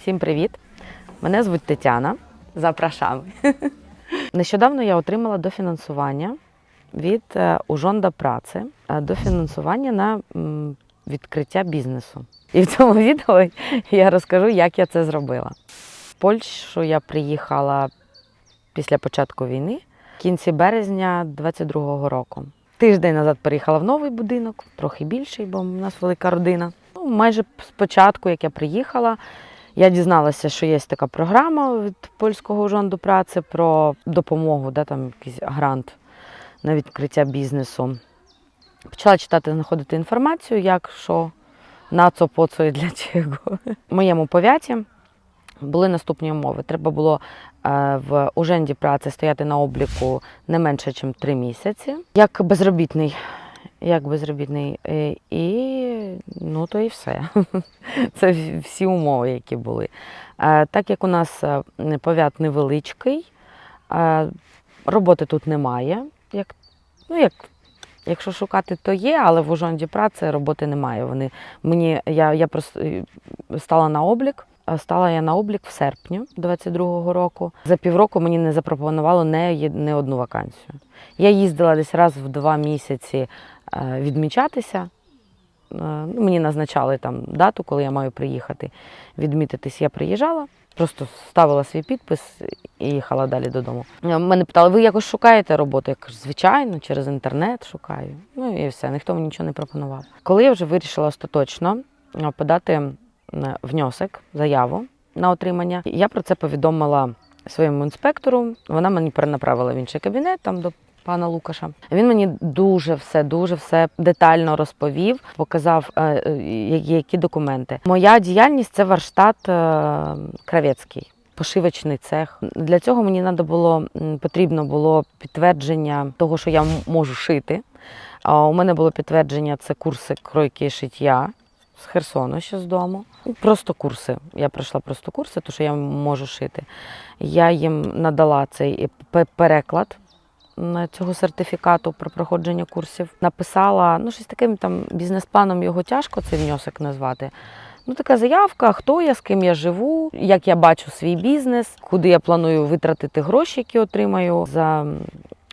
Всім привіт! Мене звуть Тетяна. Запрошаю. Нещодавно я отримала дофінансування від е, Ужонда праці, е, дофінансування на відкриття бізнесу. І в цьому відео я розкажу, як я це зробила. В Польщу я приїхала після початку війни, в кінці березня 22-го року. Тиждень назад переїхала в новий будинок, трохи більший, бо в нас велика родина. Ну, майже спочатку, як я приїхала, я дізналася, що є така програма від польського жонду праці про допомогу, да, там якийсь грант на відкриття бізнесу. Почала читати, знаходити інформацію, як, що, на це, по це і для чого. В моєму повяті були наступні умови. Треба було е, в уженді праці стояти на обліку не менше, ніж три місяці, як безробітний. Як безробітний. Е, І ну то і все. Це всі умови, які були. Так як у нас е, повят невеличкий, роботи тут немає. Як, ну, як, якщо шукати, то є, але в Ужонді праці роботи немає. Вони, мені, я, я просто е, стала на облік. Е, Стала я на облік в серпні 22-го року. За півроку мені не запропонувало не, не одну вакансію. Я їздила десь раз в два місяці е, відмічатися. Е, ну, Мені назначали там дату, коли я маю приїхати відмітитись. Я приїжджала, просто ставила свій підпис і їхала далі додому. Мене питали, ви якось шукаєте роботу? Я кажу, звичайно, через інтернет шукаю. Ну і все, ніхто мені нічого не пропонував. Коли я вже вирішила остаточно подати внесок, заяву на отримання, я про це повідомила своєму інспектору. Вона мені перенаправила в інший кабінет там до пана Лукаша. Він мені дуже все, дуже все детально розповів, показав, е, е, які- документи. Моя діяльність це Варштат е, Кравецький. Пошивочний цех. Для цього мені надо було, потрібно було підтвердження того, що я можу шити. А у мене було підтвердження це курси кройки шиття з Херсону ще з дому. Просто курси. Я пройшла просто курси, тому що я можу шити. Я їм надала цей переклад м, цього сертифікату про проходження курсів. Написала, ну, щось таким там бізнес-планом його тяжко цей внесок назвати. Ну, така заявка, хто я, з ким я живу, як я бачу свій бізнес, куди я планую витратити гроші, які отримаю за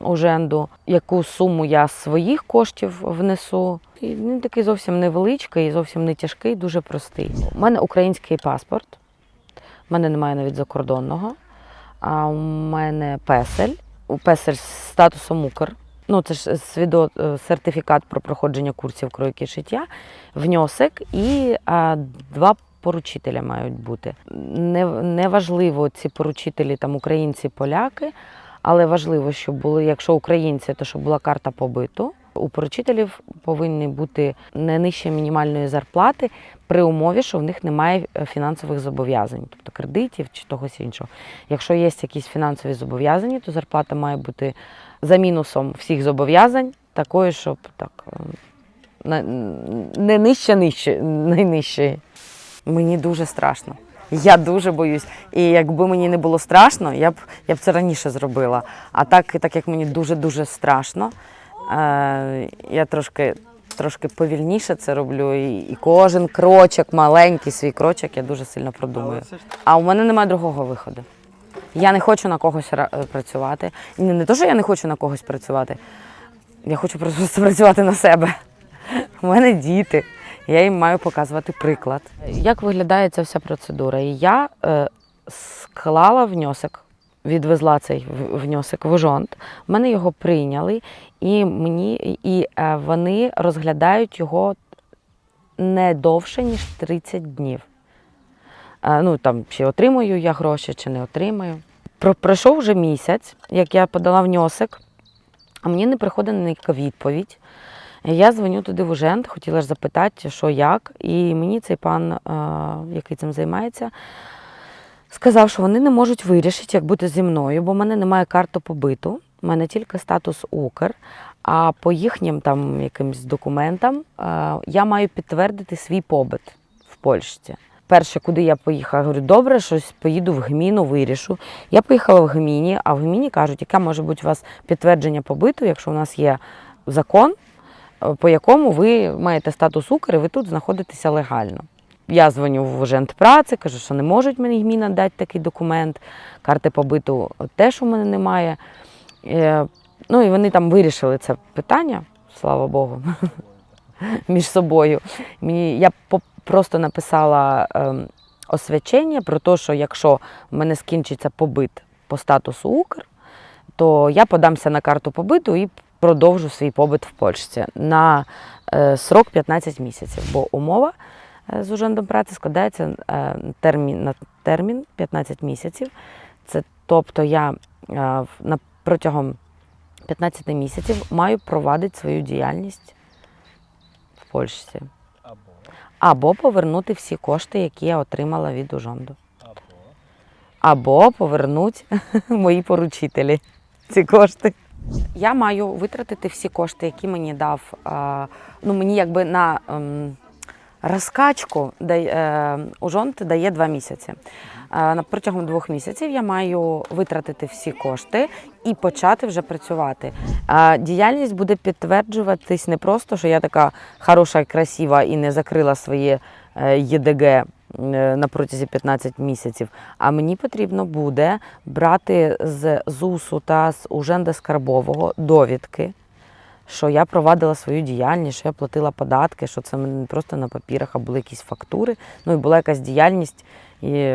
м, уженду, яку суму я своїх коштів внесу. І він такий зовсім невеличкий, зовсім не тяжкий, дуже простий. У мене український паспорт, у мене немає навіть закордонного, а у мене песель. Песель з статусом Укр. Ну, це ж свідо, е, сертифікат про проходження курсів кройки шиття, внесок і а, два поручителя мають бути. Не, неважливо, ці поручителі там українці, поляки, але важливо, щоб були, якщо українці, то щоб була карта побиту. У поручителів повинні бути не нижче мінімальної зарплати при умові, що в них немає фінансових зобов'язань, тобто кредитів чи когось іншого. Якщо є якісь фінансові зобов'язання, то зарплата має бути за мінусом всіх зобов'язань, такою, щоб так е, не нижче нижче, найнижче. Мені дуже страшно. Я дуже боюсь. І якби мені не було страшно, я б, я б це раніше зробила. А так, так як мені дуже-дуже страшно, е, я трошки, трошки повільніше це роблю. І, і кожен крочок, маленький свій крочок, я дуже сильно продумую. А у мене немає другого виходу. Я не хочу на когось е, працювати. І не, не те, що я не хочу на когось працювати. Я хочу просто працювати на себе. У мене діти. Я їм маю показувати приклад. Як виглядає ця вся процедура? Я е, склала внесок, відвезла цей внесок в Ужонт. В мене його прийняли, і мені і е, вони розглядають його не довше, ніж 30 днів. Е, ну там чи отримую я гроші, чи не отримаю. Про, пройшов вже місяць, як я подала внесок, а мені не приходить ніяка відповідь. Я дзвоню туди в Ужент, хотіла ж запитати, що як. І мені цей пан, е, який цим займається, сказав, що вони не можуть вирішити, як бути зі мною, бо в мене немає карти побиту, в мене тільки статус Укр. А по їхнім там якимсь документам е, я маю підтвердити свій побит в Польщі. Перше, куди я поїхала, говорю, добре, щось поїду в гміну, вирішу. Я поїхала в гміні, а в гміні кажуть, яке може бути у вас підтвердження побиту, якщо у нас є закон, по якому ви маєте статус Укр, і ви тут знаходитеся легально. я дзвоню в Ужент праці, кажу, що не можуть мені мені надати такий документ. Карти побиту теж у мене немає. Е, Ну і вони там вирішили це питання, слава Богу, між собою. Мені, я просто написала ем, освячення про те, що якщо в мене скінчиться побит по статусу Укр, то я подамся на карту побиту і продовжу свій побит в Польщі на е, срок 15 місяців, бо умова е, з ужендом праці складається е, термін, на термін 15 місяців. Це тобто я на протягом 15 місяців маю провадити свою діяльність в Польщі. Або, Або повернути всі кошти, які я отримала від Ужонду. або. Або повернуть мої поручителі ці кошти. Я маю витратити всі кошти, які мені дав. Ну, мені якби на ем, розкачку е, Ужонт дає два місяці. Е, протягом двох місяців я маю витратити всі кошти і почати вже працювати. Діяльність буде підтверджуватись не просто, що я така хороша, красива і не закрила своє е, ЄДГ е, на протязі 15 місяців. А мені потрібно буде брати з ЗУСу та з Уженда Скарбового довідки, що я провадила свою діяльність, що я платила податки, що це не просто на папірах, а були якісь фактури, ну і була якась діяльність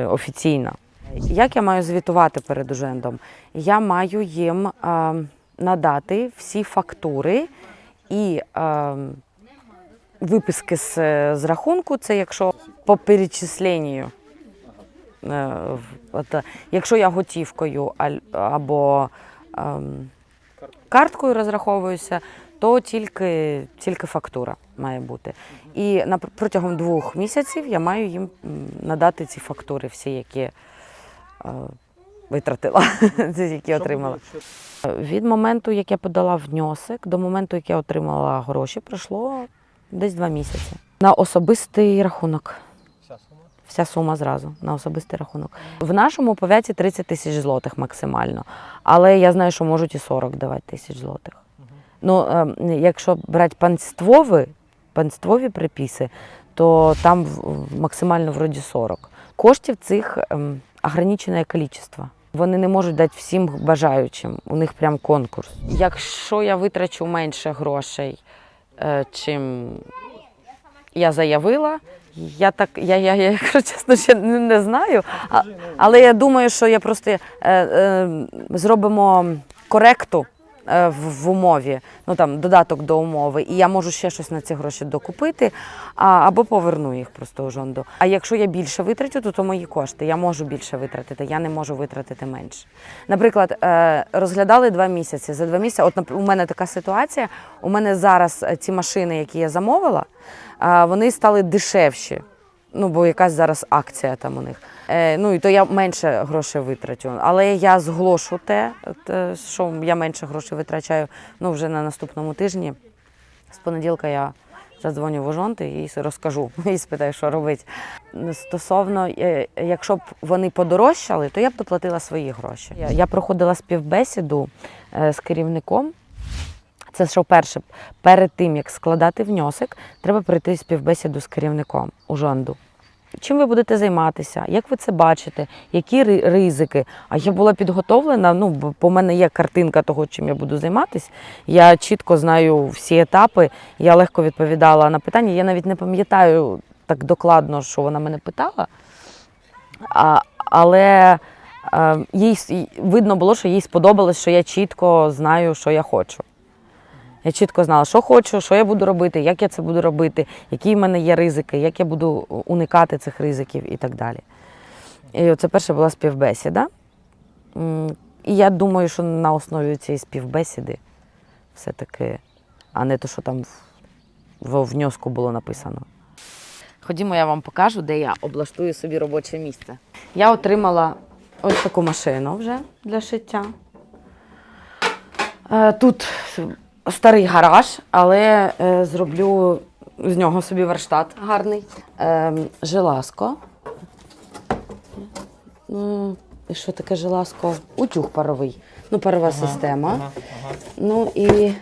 офіційна. Як я маю звітувати перед Ужендом? Я маю їм е, надати всі фактури і е, виписки з, з рахунку, це якщо по перечисленню. Е, от, е, якщо я готівкою або ем, карткою розраховуюся, то тільки, тільки фактура має бути. І на, протягом двох місяців я маю їм надати ці фактури, всі, які е, витратила, ці, які отримала. Від моменту, як я подала внесок, до моменту, як я отримала гроші, пройшло десь два місяці. На особистий рахунок. Вся сума? Вся сума зразу на особистий рахунок. В нашому повяті 30 тисяч злотих максимально. Але я знаю, що можуть і 40 давати тисяч злотих. Ну, ем, якщо брати панствові, панствові приписи, то там максимально вроді 40. Коштів цих ем, ограничене кількість. Вони не можуть дати всім бажаючим. У них прям конкурс. Якщо я витрачу менше грошей, чим я заявила, я так, я, я, я чесно, ще не, не знаю. А, але я думаю, що я просто е, е, зробимо коректу. е, в, в умові, ну там додаток до умови, і я можу ще щось на ці гроші докупити, а, або поверну їх просто у жонду. А якщо я більше витратю, то то мої кошти. Я можу більше витратити, я не можу витратити менше. Наприклад, е, розглядали два місяці. За два місяці, от у мене така ситуація. У мене зараз е, ці машини, які я замовила, е, вони стали дешевші. Ну, бо якась зараз акція там у них. Е, ну і то я менше грошей витрачу. Але я зголошу те, те, що я менше грошей витрачаю ну, вже на наступному тижні. З понеділка я задзвоню в Ожонти і розкажу, і спитаю, що робити. Стосовно, е, якщо б вони подорожчали, то я б доплатила свої гроші. Я, проходила співбесіду е, з керівником. Це що перше, перед тим як складати внесок, треба пройти співбесіду з керівником у жонду. Чим ви будете займатися? Як ви це бачите? Які ризики? А я була підготовлена. Ну, бо по мене є картинка того, чим я буду займатися. Я чітко знаю всі етапи. Я легко відповідала на питання. Я навіть не пам'ятаю так докладно, що вона мене питала. А, але е, їй видно було, що їй сподобалось, що я чітко знаю, що я хочу. Я чітко знала, що хочу, що я буду робити, як я це буду робити, які в мене є ризики, як я буду уникати цих ризиків і так далі. І це перша була співбесіда. І я думаю, що на основі цієї співбесіди все-таки, а не те, що там в, в внеску було написано. Ходімо, я вам покажу, де я облаштую собі робоче місце. Я отримала ось таку машину вже для шиття. Е, Тут старий гараж, але е, зроблю з нього собі верштат гарний. Е, Желаско. Ну, і що таке желаско? Утюг паровий. Ну, парова система. Ага, ага. Ну і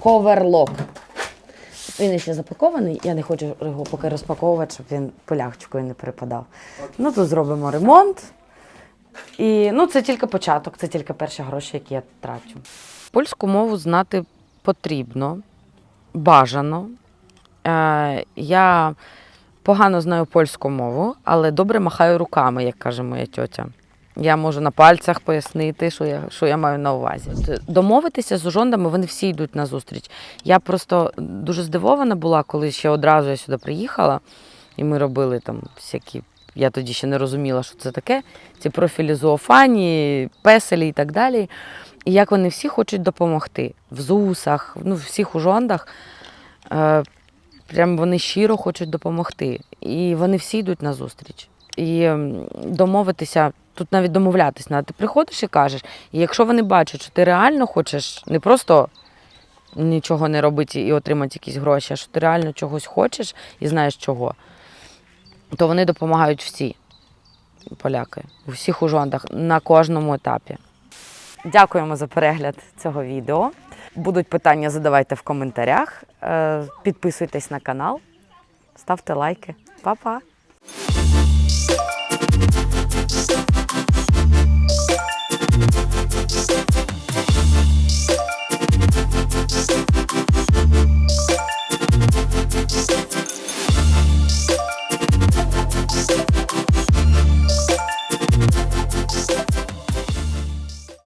коверлок. Він ще запакований, я не хочу його поки розпаковувати, щоб він полягчикою не перепадав. Ну, тут зробимо ремонт. І ну, це тільки початок, це тільки перші гроші, які я трачу. Польську мову знати потрібно, бажано. Е, я погано знаю польську мову, але добре махаю руками, як каже моя тьотя. Я можу на пальцях пояснити, що я, що я маю на увазі. Домовитися з ужондами, вони всі йдуть на зустріч. Я просто дуже здивована була, коли ще одразу я сюди приїхала, і ми робили там всякі. Я тоді ще не розуміла, що це таке. Ці профілі зоофані, песелі і так далі. І як вони всі хочуть допомогти в ЗУСах, ну, в всіх ужондах. Е, прям вони щиро хочуть допомогти. І вони всі йдуть на зустріч. І домовитися, тут навіть домовлятися, треба. ти приходиш і кажеш, і якщо вони бачать, що ти реально хочеш не просто нічого не робити і отримати якісь гроші, а що ти реально чогось хочеш і знаєш чого, то вони допомагають всі поляки у всіх ужондах на кожному етапі. Дякуємо за перегляд цього відео. Будуть питання, задавайте в коментарях. Е, Підписуйтесь на канал, ставте лайки. Па-па!